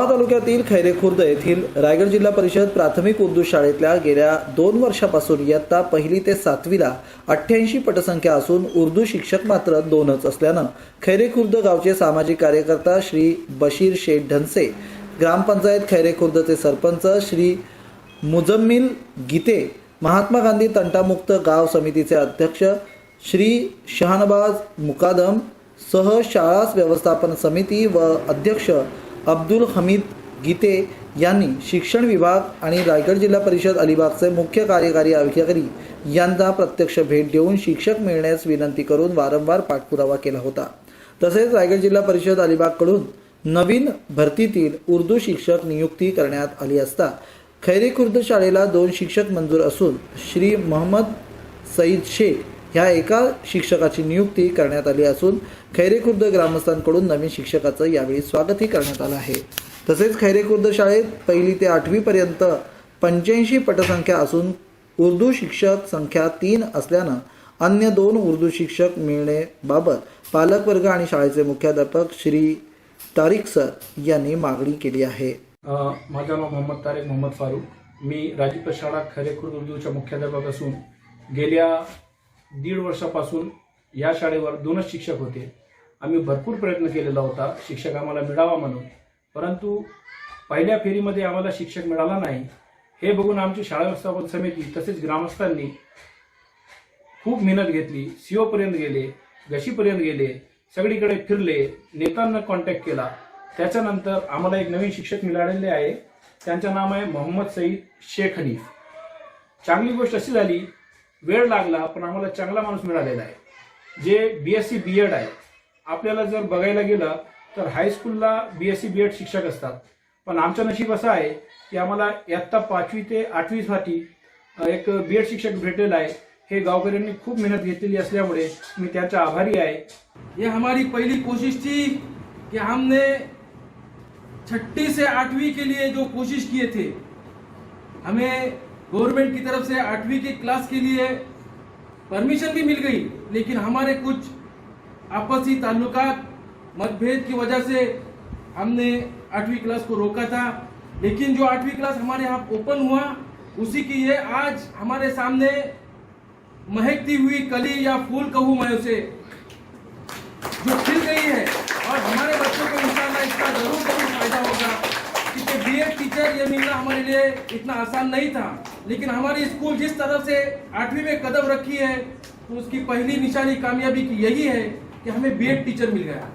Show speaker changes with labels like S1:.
S1: तालुक्यातील खैरे खुर्द येथील रायगड जिल्हा परिषद प्राथमिक उर्दू शाळेतल्या गेल्या दोन वर्षापासून इयत्ता पहिली ते सातवीला अठ्ठ्याऐंशी पटसंख्या असून उर्दू शिक्षक मात्र दोनच असल्यानं खैरे खुर्द गावचे सामाजिक कार्यकर्ता श्री बशीर शेठ ढनसे ग्रामपंचायत खैरे खुर्दचे सरपंच श्री मुजम्मिल गीते महात्मा गांधी तंटामुक्त गाव समितीचे अध्यक्ष श्री शहानबाज मुकादम सह शाळा व्यवस्थापन समिती व अध्यक्ष अब्दुल हमीद गीते यांनी शिक्षण विभाग आणि रायगड जिल्हा परिषद अलिबागचे मुख्य कार्यकारी अधिकारी यांना प्रत्यक्ष भेट देऊन शिक्षक मिळण्यास विनंती करून वारंवार पाठपुरावा केला होता. तसेच रायगड जिल्हा परिषद अलिबागकडून नवीन भरतीतील उर्दू शिक्षक नियुक्ती करण्यात आली असता खैरी खुर्द शाळेला दोन शिक्षक मंजूर असून श्री मोहम्मद सईद शेख ह्या एका शिक्षकाची नियुक्ती करण्यात आली असून खैरेखुर्द ग्रामस्थांकडून नवीन शिक्षकाचं यावेळी स्वागतही करण्यात आलं आहे. तसेच खैरेखुर्द शाळेत पहिली ते आठवीपर्यंत पंच्याऐंशी पटसंख्या असून उर्दू शिक्षक संख्या तीन असल्यानं अन्य दोन उर्दू शिक्षक मिळणेबाबत पालकवर्ग आणि शाळेचे मुख्याध्यापक श्री तारिक सर यांनी मागणी केली आहे.
S2: माझं नाव मोहम्मद तारिक मोहम्मद फारूक. मी राजपथ शाळा खरेखुर्द उर्दूच्या मुख्याध्यापक असून गेल्या दीड वर्षापासून या शाळेवर दोनच शिक्षक होते. आम्ही भरपूर प्रयत्न केलेला होता. शिक्षक आम्हाला मिळावा म्हणून. परंतु पहिल्या फेरीमध्ये आम्हाला शिक्षक मिळाला नाही. हे बघून आमची शाळा व्यवस्थापन समिती तसेच ग्रामस्थांनी खूप मेहनत घेतली. सीओपर्यंत गेले गशीपर्यंत गेले सगळीकडे फिरले नेत्यांना कॉन्टॅक्ट केला. त्याच्यानंतर आम्हाला एक नवीन शिक्षक मिळालेले आहे. त्यांचं नाव आहे मोहम्मद सईद शेख हनीफ. चांगली गोष्ट अशी झाली वेळ लागला पण आम्हाला चांगला माणूस मिळालेला आहे. जे B S C B Ed आहे आपल्याला जर बघायला गेलं तर हायस्कूलला B S C B Ed शिक्षक असतात. पण आमचं नशीब असं आहे की आम्हाला इयत्ता पाचवी ते आठवीसाठी एक बी एड शिक्षक भेटलेला आहे. हे गावकऱ्यांनी खूप मेहनत घेतलेली असल्यामुळे मी त्यांचा आभारी आहे.
S3: ये हमारी पहली कोशिश थी कि हमने छठी से आठवीं के लिए जो कोशिश किए थे हमें गवर्नमेंट की तरफ़ से आठवीं की क्लास के लिए परमिशन भी मिल गई, लेकिन हमारे कुछ आपसी ताल्लुकात, मतभेद की वजह से हमने आठवीं क्लास को रोका था। लेकिन जो आठवीं क्लास हमारे यहाँ ओपन हुआ, उसी की ये आज हमारे सामने महकती हुई कली या फूल कहूँ मैं उसे, जो खिल गई है। और हमारे हमारे लिए इतना आसान नहीं था। लेकिन हमारी स्कूल जिस तरह से आठवीं में कदम रखी है तो उसकी पहली निशानी कामयाबी की यही है कि हमें बी एड टीचर मिल गया।